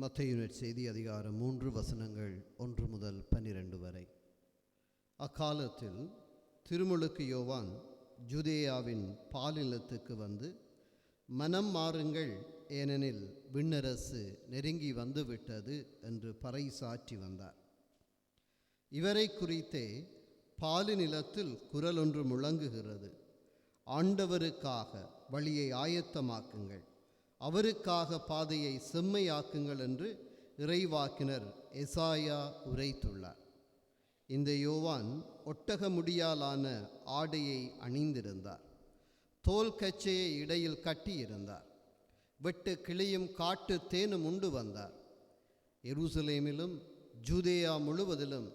மத்தையுனர் செய்தி அதிகாரம் மூன்று வசனங்கள் ஒன்று முதல் பன்னிரண்டு வரை. அக்காலத்தில் திருமுழுக்கு யோவான் ஜுதேயாவின் பாலினத்துக்கு வந்து மனம் மாறுங்கள் ஏனெனில் விண்ணரசு நெருங்கி வந்துவிட்டது என்று பறைசாற்றி வந்தார். இவரை குறித்தே பாலிநிலத்தில் குரல் ஒன்று முழங்குகிறது. ஆண்டவருக்காக வழியை ஆயத்தமாக்குங்கள். அவருக்காக பாதையை செம்மையாக்குங்கள் என்று இறைவாக்கினர் எசாயா உரைத்துள்ளார். இந்த யோவான் ஒட்டக முடியாலான ஆடையை அணிந்திருந்தார். தோல் கச்சையை இடையில் கட்டியிருந்தார். வெட்டு கிளியும் காட்டு தேனும் உண்டு வந்தார். எருசலேமிலும் ஜூதேயா முழுவதிலும்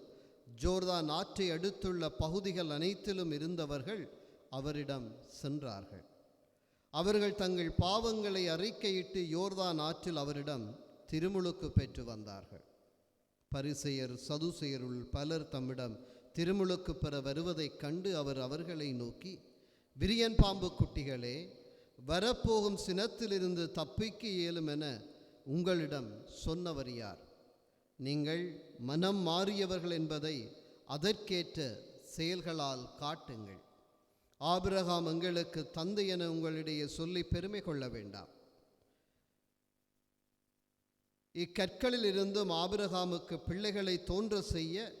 ஜோர்தான் ஆற்றை அடுத்துள்ள பகுதிகள் அனைத்திலும் இருந்தவர்கள் அவரிடம் சென்றார்கள். அவர்கள் தங்கள் பாவங்களை அறிக்கையிட்டு யோர்தான் ஆற்றில் அவரிடம் திருமுழுக்கு பெற்று வந்தார்கள். பரிசெயர் சதுசெயருள் பலர் தம்மிடம் திருமுழுக்கு பெற வருவதைக் கண்டு அவர் அவர்களை நோக்கி விரியன் பாம்பு குட்டிகளே வரப்போகும் சினத்திலிருந்து தப்பிக்க இயலும் என உங்களிடம் சொன்னவர் யார்? நீங்கள் மனம் மாறியவர்கள் என்பதை அதற்கேற்ற செயல்களால் காட்டுங்கள். ஆபிரகாம் எங்களுக்கு தந்தை என உங்களிடையே சொல்லி பெருமை கொள்ள வேண்டாம். இக்கற்களில் இருந்தும் ஆபிரகாமுக்கு பிள்ளைகளை தோன்ற செய்ய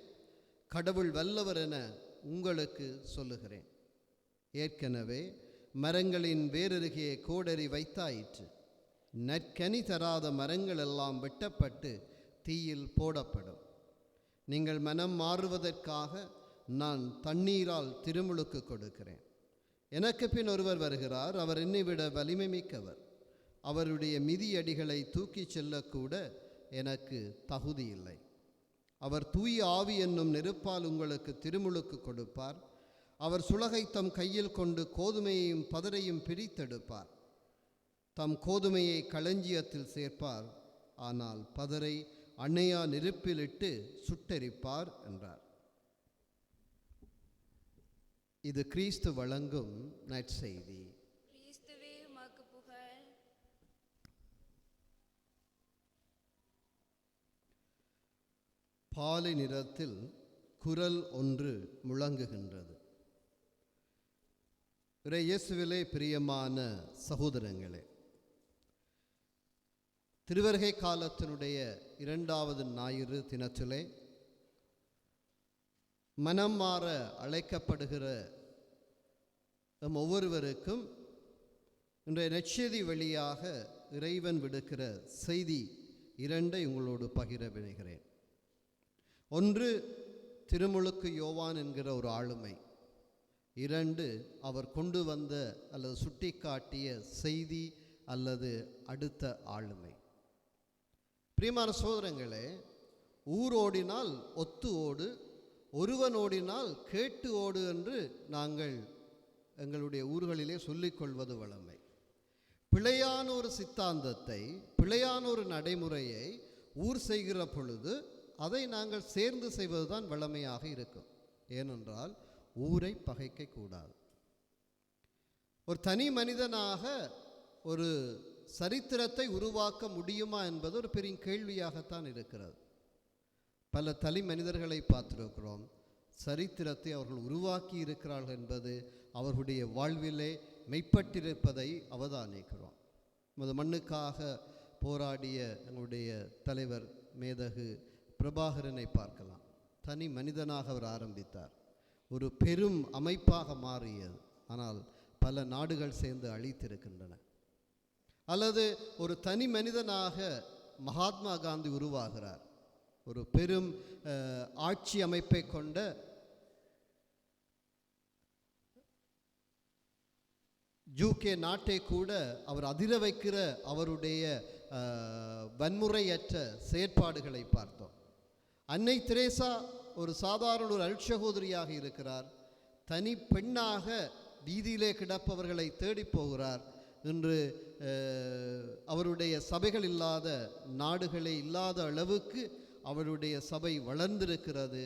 கடவுள் வல்லவர் என உங்களுக்கு சொல்லுகிறேன். ஏற்கனவே மரங்களின் வேரருகே கோடரி வைத்தாயிற்று. நற்கனி தராத மரங்கள் எல்லாம் வெட்டப்பட்டு தீயில் போடப்படும். நீங்கள் மனம் மாறுவதற்காக நான் தண்ணீரால் திருமுழுக்கு கொடுக்கிறேன். எனக்கு பின் ஒருவர் வருகிறார் அவர் என்னை விட வலிமை மிக்கவர். அவருடைய மிதியடிகளை தூக்கிச் செல்லக்கூட எனக்கு தகுதி இல்லை. அவர் தூய ஆவி என்னும் நெருப்பால் உங்களுக்கு திருமுழுக்கு கொடுப்பார். அவர் சுலகை தம் கையில் கொண்டு கோதுமையையும் பதரையும் பிரித்தெடுப்பார். தம் கோதுமையை களஞ்சியத்தில் சேர்ப்பார் ஆனால் பதரை அன்னையா நெருப்பிலிட்டு சுட்டெரிப்பார் என்றார். இது கிறிஸ்து வழங்கும் நற்செய்தி. பாலை நிறத்தில் குரல் ஒன்று முழங்குகின்றது. இயேசுவிலே பிரியமான சகோதரங்களே திருவருகை காலத்தினுடைய இரண்டாவது ஞாயிறு தினத்திலே மனம் மாற அழைக்கப்படுகிற நம் ஒவ்வொருவருக்கும் இன்றைய நற்செய்தி வழியாக இறைவன் விடுக்கிற செய்தி இரண்டை உங்களோடு பகிர விளைகிறேன் ஒன்று திருமுழுக்கு யோவான் என்கிற ஒரு ஆளுமை. இரண்டு அவர் கொண்டு வந்த அல்லது சுட்டிக்காட்டிய செய்தி அல்லது அடுத்த ஆளுமை. பிரியமான சோதரங்களே ஊர் ஓடினால் ஒத்து ஓடு ஒருவன் ஓடினால் கேட்டு ஓடு என்று நாங்கள் எங்களுடைய ஊர்களிலே சொல்லிக்கொள்வது வழமை. பிழையான ஒரு சித்தாந்தத்தை பிழையான ஒரு நடைமுறையை ஊர் செய்கிற பொழுது அதை நாங்கள் சேர்ந்து செய்வதுதான் வழமையாக இருக்கும். ஏனென்றால் ஊரை பகைக்க கூடாது. ஒரு தனி மனிதனாக ஒரு சரித்திரத்தை உருவாக்க முடியுமா என்பது ஒரு பெரிய கேள்வியாகத்தான் இருக்கிறது. பல தனி மனிதர்களை பார்த்திருக்கிறோம். சரித்திரத்தை அவர்கள் உருவாக்கி இருக்கிறார்கள் என்பது அவர்களுடைய வாழ்விலே மெய்ப்பட்டிருப்பதை அவதானிக்கிறோம். நமது மண்ணுக்காக போராடிய எங்களுடைய தலைவர் மேதகு பிரபாகரனை பார்க்கலாம். தனி மனிதனாக அவர் ஆரம்பித்தார். ஒரு பெரும் அமைப்பாக மாறியது. ஆனால் பல நாடுகள் சேர்ந்து அழித்திருக்கின்றன. அல்லது ஒரு தனி மனிதனாக மகாத்மா காந்தி உருவாகிறார். ஒரு பெரும் ஆட்சி அமைப்பை கொண்ட யூகே நாட்டை கூட அவர் அதிர வைக்கிற அவருடைய வன்முறையற்ற செயற்பாடுகளை பார்த்தோம். அன்னை திரேசா ஒரு சாதாரண ஒரு அல்சகோதரியாக இருக்கிறார். தனி பெண்ணாக வீதியிலே கிடப்பவர்களை தேடி போகிறார். இன்று அஹ், அவருடைய சபைகள் இல்லாத நாடுகளே இல்லாத அளவுக்கு அவருடைய சபை வளர்ந்திருக்கிறது.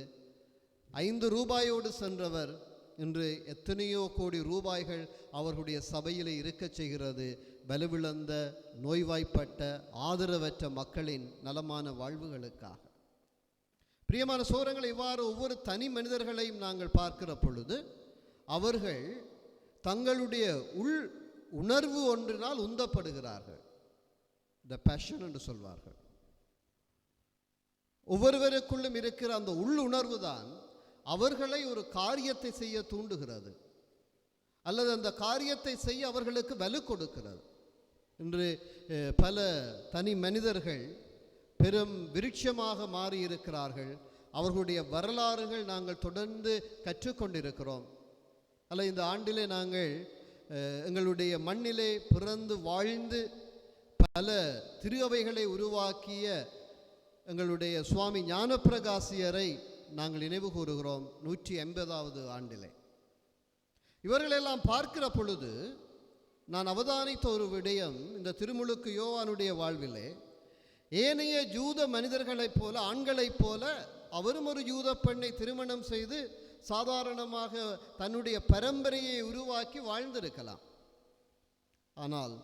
ஐந்து ரூபாயோடு சென்றவர். இன்று எத்தனையோ கோடி ரூபாய்கள் அவர்களுடைய சபையில் இருக்கச் செய்கிறது. வலுவிழந்த நோய்வாய்ப்பட்ட ஆதரவற்ற மக்களின் நலமான வாழ்வுகளுக்காக. பிரியமான சோரங்கள் இவ்வாறு ஒவ்வொரு தனி மனிதர்களையும் நாங்கள் பார்க்கிற பொழுது அவர்கள் தங்களுடைய உள் உணர்வு ஒன்றினால் உந்தப்படுகிறார்கள். த பேஷன் என்று சொல்வார்கள். ஒவ்வொருவருக்குள்ளும் இருக்கிற அந்த உள்ளுணர்வு தான் அவர்களை ஒரு காரியத்தை செய்ய தூண்டுகிறது. அல்லது அந்த காரியத்தை செய்ய அவர்களுக்கு வலு கொடுக்கிறது. இன்று பல தனி மனிதர்கள் பெரும் விருட்சமாக மாறி இருக்கிறார்கள் அவர்களுடைய வரலாறுகள் நாங்கள் தொடர்ந்து கற்றுக்கொண்டிருக்கிறோம். அல்ல இந்த ஆண்டிலே நாங்கள் எங்களுடைய மண்ணிலே பிறந்து வாழ்ந்து பல திருவைகளை உருவாக்கிய எங்களுடைய சுவாமி ஞானப்பிரகாசியரை நாங்கள் நினைவு கூறுகிறோம் நூற்றி எண்பதாவது ஆண்டிலே. இவர்களெல்லாம் பார்க்கிற பொழுது நான் அவதானித்த ஒரு விடயம் இந்த திருமுழுக்கு யோவானுடைய வாழ்விலே. ஏனைய ஜூத மனிதர்களைப் போல ஆண்களைப் போல அவரும் ஒரு யூத பெண்ணை திருமணம் செய்து சாதாரணமாக தன்னுடைய பரம்பரையை உருவாக்கி வாழ்ந்திருக்கலாம். ஆனால்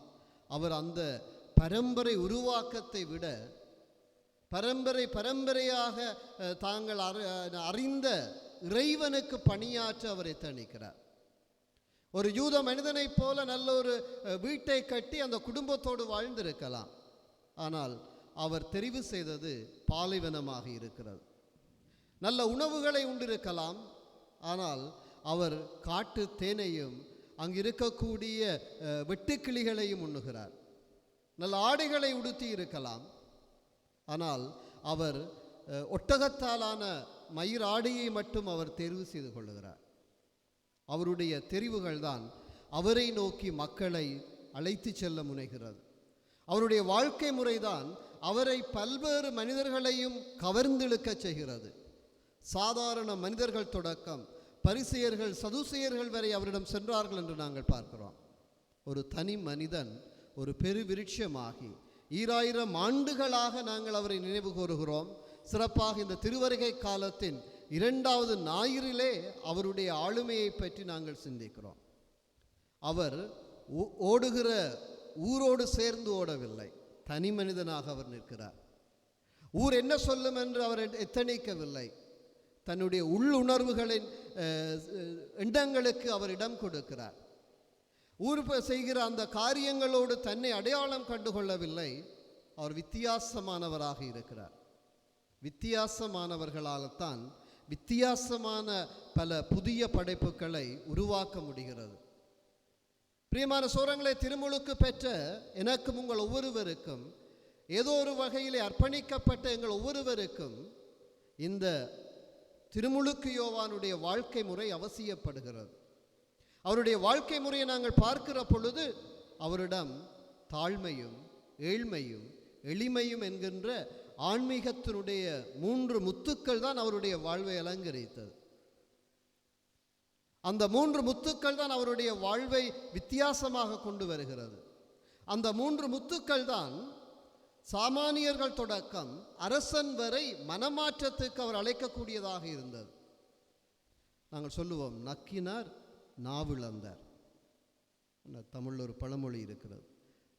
அவர் அந்த பரம்பரை உருவாக்கத்தை விட பரம்பரை பரம்பரையாக தாங்கள் அறி- அறிந்த இறைவனுக்கு பணியாற்ற அவர் தணிக்கிறார் ஒரு யூத மனிதனைப் போல நல்ல ஒரு வீட்டை கட்டி அந்த குடும்பத்தோடு வாழ்ந்திருக்கலாம். ஆனால் அவர் தெரிவு செய்தது பாலைவனமாக இருக்கிறது. நல்ல உணவுகளை உண்டிருக்கலாம். ஆனால் அவர் காட்டு தேனையும் அங்கு இருக்கக்கூடிய வெட்டுக்கிளிகளையும் உண்ணுகிறார். நல்ல ஆடைகளை உடுத்தி இருக்கலாம். ஆனால் அவர் ஒட்டகத்தாலான மயிராடையை மட்டும் அவர் தெரிவு செய்து கொள்கிறார் அவருடைய தெரிவுகள் தான் அவரை நோக்கி மக்களை அழைத்து செல்ல முனைகிறது. அவருடைய வாழ்க்கை முறைதான் அவரை பல்வேறு மனிதர்களையும் கவர்ந்திழுக்கச் செய்கிறது. சாதாரண மனிதர்கள் தொடக்கம் பரிசெயர்கள் சதுசெயர்கள் வரை அவரிடம் சென்றார்கள் என்று நாங்கள் பார்க்கிறோம். ஒரு தனி மனிதன் ஒரு பெருவிருட்சமாகி ஈராயிரம் ஆண்டுகளாக நாங்கள் அவரை நினைவு கூறுகிறோம். சிறப்பாக இந்த திருவருகை காலத்தின் இரண்டாவது ஞாயிறிலே அவருடைய ஆளுமையை பற்றி நாங்கள் சிந்திக்கிறோம். அவர் ஓ- ஓடுகிற ஊரோடு சேர்ந்து ஓடவில்லை. தனி மனிதனாக அவர் நிற்கிறார். ஊர் என்ன சொல்லும் என்று அவர் எத்தனைக்கவில்லை. தன்னுடைய உள்ளுணர்வுகளின் அஹ், எண்ணங்களுக்கு அவர் இடம் கொடுக்கிறார். ஊர்ப செய்கிற அந்த காரியங்களோடு தன்னை அடையாளம் கண்டுகொள்ளவில்லை. அவர் வித்தியாசமானவராக இருக்கிறார். வித்தியாசமானவர்களால்தான் வித்தியாசமான பல புதிய படைப்புகளை உருவாக்க முடிகிறது. பிரியமான சோரங்களை திருமுழுக்கு பெற்ற எனக்கும் உங்கள் ஒவ்வொருவருக்கும் ஏதோ ஒரு வகையிலே அர்ப்பணிக்கப்பட்ட எங்கள் ஒவ்வொருவருக்கும் இந்த திருமுழுக்கு யோவானுடைய வாழ்க்கை முறை அவசியப்படுகிறது. அவருடைய வாழ்க்கை முறையை நாங்கள் பார்க்கிற பொழுது அவரிடம் தாழ்மையும் ஏழ்மையும் எளிமையும் என்கின்ற ஆன்மீகத்தினுடைய மூன்று முத்துக்கள் தான் அவருடைய வாழ்வை அலங்கரித்தது. அந்த மூன்று முத்துக்கள் தான் அவருடைய வாழ்வை வித்தியாசமாக கொண்டு வருகிறது. அந்த மூன்று முத்துக்கள் தான் சாமானியர்கள் தொடக்கம் அரசன் வரை மனமாற்றத்துக்கு அவர் அழைக்கக்கூடியதாக இருந்தது. நாங்கள் சொல்லுவோம் நக்கினார் நாவிழந்தார். தமிழில் ஒரு பழமொழி இருக்கிறது.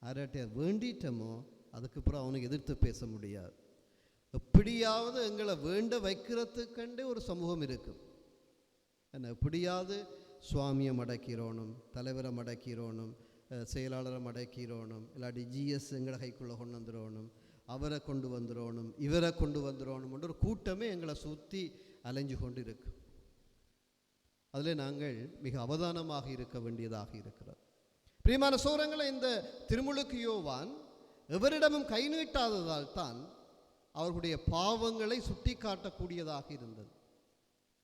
அரட்டையார் வேண்டிட்டமோ அதுக்கப்புறம் அவனுக்கு எதிர்த்து பேச முடியாது. எப்படியாவது எங்களை வேண்ட வைக்கிறதுக்கண்டே ஒரு சமூகம் இருக்கும் என்ன எப்படியாவது சுவாமியை மடக்கிறோனும் தலைவரை மடக்கிறோனும் செயலாளரை மடக்கிறோனும் இல்லாட்டி ஜிஎஸ் எங்களை கைக்குள்ளே கொண்டு வந்துடணும் அவரை கொண்டு வந்துடணும் இவரை கொண்டு வந்துடணும் ஒரு கூட்டமே எங்களை சுற்றி அலைஞ்சு கொண்டு இருக்குது அதில் நாங்கள் மிக அவதானமாக இருக்க வேண்டியதாக இருக்கிறது. பிரியமான சோரங்களை இந்த திருமுழுக்கு யோவான் எவரிடமும் கை நீட்டாததால் தான் அவர்களுடைய பாவங்களை சுட்டி காட்டக்கூடியதாக இருந்தது.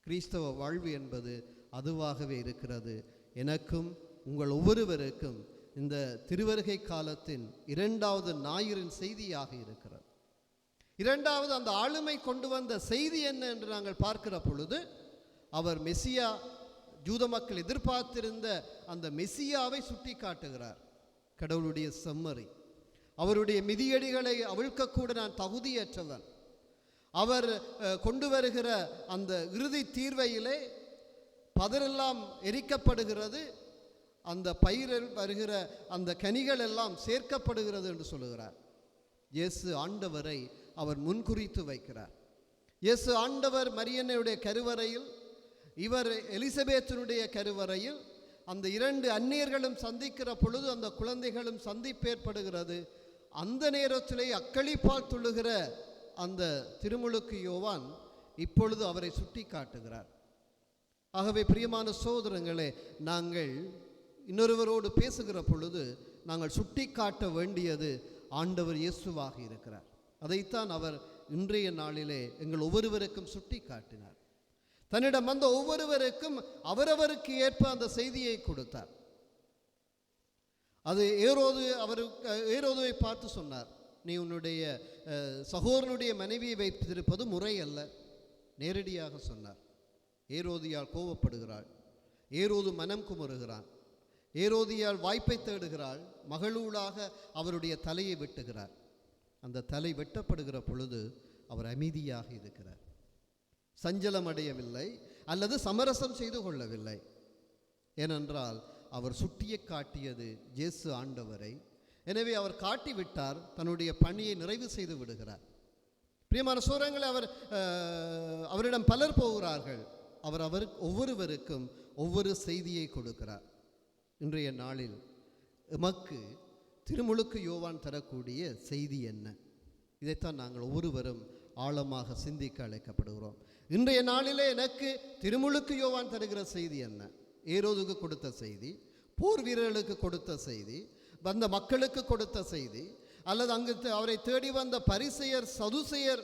கிறிஸ்தவ வாழ்வு என்பது அதுவாகவே இருக்கிறது. எனக்கும் உங்கள் ஒவ்வொருவருக்கும் இந்த திருவருகை காலத்தின் இரண்டாவது ஞாயிறின் செய்தியாக இருக்கிறது. இரண்டாவது அந்த ஆளுமை கொண்டு வந்த செய்தி என்ன என்று நாங்கள் பார்க்கிற பொழுது அவர் மெசியா ஜூத மக்கள் எதிர்பார்த்திருந்த அந்த மெசியாவை சுட்டி காட்டுகிறார் கடவுளுடைய செம்மறி. அவருடைய மிதியடிகளை அவிழ்க்கக்கூட நான் தகுதியற்றவன். அவர் கொண்டு வருகிற அந்த இறுதி தீர்வையிலே பதரெல்லாம் எரிக்கப்படுகிறது. அந்த பயிரில் வருகிற அந்த கனிகள் எல்லாம் சேர்க்கப்படுகிறது என்று சொல்லுகிறார். இயேசு ஆண்டவரை அவர் முன்குறித்து வைக்கிறார். இயேசு ஆண்டவர் மரியன்னையுடைய கருவறையில் இவர் எலிசபேத்தினுடைய கருவறையில் அந்த இரண்டு அந்நியர்களும் சந்திக்கிற பொழுது அந்த குழந்தைகளும் சந்திப்பு ஏற்படுகிறது அந்த நேரத்திலே அக்களிப்பால் துள்ளுகிற அந்த திருமுழுக்கு யோவான் இப்பொழுது அவரை சுட்டி காட்டுகிறார் ஆகவே பிரியமான சோதரங்களே நாங்கள் இன்னொருவரோடு பேசுகிற பொழுது நாங்கள் சுட்டி காட்ட வேண்டியது ஆண்டவர் இயேசுவாக இருக்கிறார். அதைத்தான் அவர் இன்றைய நாளிலே எங்கள் ஒவ்வொருவருக்கும் சுட்டி காட்டினார் தன்னிடம் வந்த ஒவ்வொருவருக்கும் அவரவருக்கு ஏற்ப அந்த செய்தியை கொடுத்தார். அது ஏரோது அவருக்கு ஏரோதுவை பார்த்து சொன்னார் நீ உன்னுடைய அஹ், சகோதரனுடைய மனைவியை வைத்திருப்பது முறை அல்ல நேரடியாக சொன்னார். ஏரோதியால் கோவப்படுகிறாள் ஏரோது மனம் குமருகிறான் ஏரோதியால் வாய்ப்பை தேடுகிறாள் மகளூளாக அவருடைய தலையை வெட்டுகிறார். அந்த தலை வெட்டப்படுகிற பொழுது அவர் அமைதியாக இருக்கிறார். சஞ்சலம் அடையவில்லை அல்லது சமரசம் செய்து கொள்ளவில்லை. ஏனென்றால் அவர் சுட்டியை காட்டியது இயேசு ஆண்டவரை. எனவே அவர் காட்டிவிட்டார் தன்னுடைய பணியை நிறைவு செய்து விடுகிறார். பிரியமான சூரங்களை அவர் அவரிடம் பலர் போகிறார்கள். அவர் அவர் ஒவ்வொருவருக்கும் ஒவ்வொரு செய்தியை கொடுக்கிறார். இன்றைய நாளில் எமக்கு திருமுழுக்கு யோவான் தரக்கூடிய செய்தி என்ன? இதைத்தான் நாங்கள் ஒவ்வொருவரும் ஆழமாக சிந்திக்க அழைக்கப்படுகிறோம். இன்றைய நாளிலே எனக்கு திருமுழுக்கு யோவான் தருகிற செய்தி என்ன? ஏரோதுக்கு கொடுத்த செய்தி போர் வீரர்களுக்கு கொடுத்த செய்தி வந்த மக்களுக்கு கொடுத்த செய்தி அல்லது அங்கு அவரை தேடி வந்த பரிசெயர் சதுசெயர்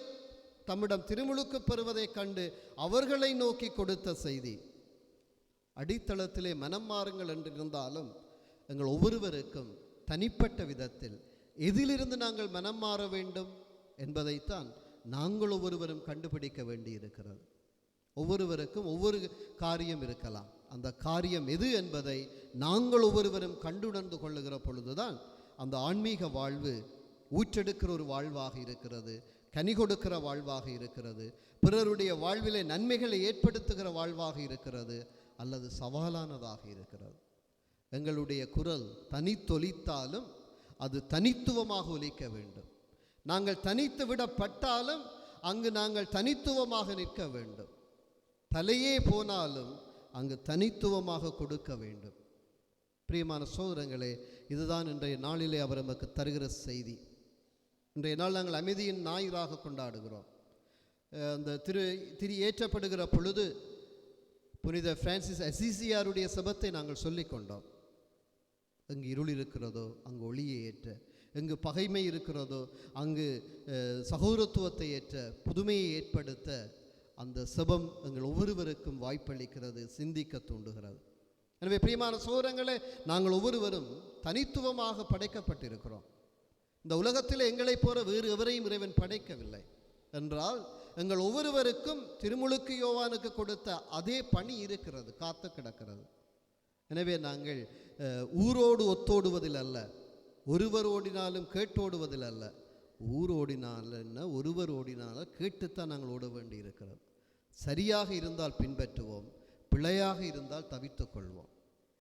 தம்மிடம் திருமுழுக்கு பெறுவதைக் கண்டு அவர்களை நோக்கி கொடுத்த செய்தி அடித்தளத்திலே மனம் மாறுங்கள் என்று இருந்தாலும் எங்கள் ஒவ்வொருவருக்கும் தனிப்பட்ட விதத்தில் எதிலிருந்து நாங்கள் மனம் மாற வேண்டும் என்பதைத்தான் நாங்கள் ஒவ்வொருவரும் கண்டுபிடிக்க வேண்டியிருக்கிறது. ஒவ்வொருவருக்கும் ஒவ்வொரு காரியம் இருக்கலாம். அந்த காரியம் எது என்பதை நாங்கள் ஒவ்வொருவரும் கண்டுணர்ந்து கொள்ளுகிற பொழுதுதான் அந்த ஆன்மீக வாழ்வு ஊற்றெடுக்கிற ஒரு வாழ்வாக இருக்கிறது கனி கொடுக்கிற வாழ்வாக இருக்கிறது பிறருடைய வாழ்விலே நன்மைகளை ஏற்படுத்துகிற வாழ்வாக இருக்கிறது அல்லது சவாலானதாக இருக்கிறது. எங்களுடைய குரல் தனித்தொலித்தாலும் அது தனித்துவமாக ஒலிக்க வேண்டும். நாங்கள் தனித்து விடப்பட்டாலும் அங்கு நாங்கள் தனித்துவமாக நிற்க வேண்டும். தலையே போனாலும் அங்கு தனித்துவமாக கொடுக்க வேண்டும். பிரியமான சோதரங்களே இதுதான் இன்றைய நாளிலே அவர் நமக்கு தருகிற செய்தி. இன்றைய நாள் நாங்கள் அமைதியின் ஞாயிறாக கொண்டாடுகிறோம். அந்த திரு திரி ஏற்றப்படுகிற பொழுது புனித பிரான்சிஸ் அசிசியாருடைய சபத்தை நாங்கள் சொல்லிக்கொண்டோம். கொண்டோம் இருள் இருக்கிறதோ அங்கு ஒளியை ஏற்ற எங்கு பகைமை இருக்கிறதோ அங்கு சகோதரத்துவத்தை ஏற்ற புதுமையை ஏற்படுத்த அந்த செபம் எங்கள் ஒவ்வொருவருக்கும் வாய்ப்பளிக்கிறது சிந்திக்க தூண்டுகிறது. எனவே பிரியமான சோதரங்களே நாங்கள் ஒவ்வொருவரும் தனித்துவமாக படைக்கப்பட்டிருக்கிறோம். இந்த உலகத்தில் எங்களைப் போல வேறு எவரையும் இறைவன் படைக்கவில்லை. என்றால் எங்கள் ஒவ்வொருவருக்கும் திருமுழுக்கு யோவானுக்கு கொடுத்த அதே பணி இருக்கிறது காத்து கிடக்கிறது. எனவே நாங்கள் ஊரோடு ஒத்தோடுவதில் அல்ல ஒருவர் ஓடினாலும் கேட்டோடுவதில் அல்ல ஊர் ஓடினாலன்னா ஒருவர் ஓடினாலும் கேட்டுத்தான் நாங்கள் ஓட வேண்டி இருக்கிறோம் சரியாக இருந்தால் பின்பற்றுவோம். பிழையாக இருந்தால் தவித்துக் கொள்வோம்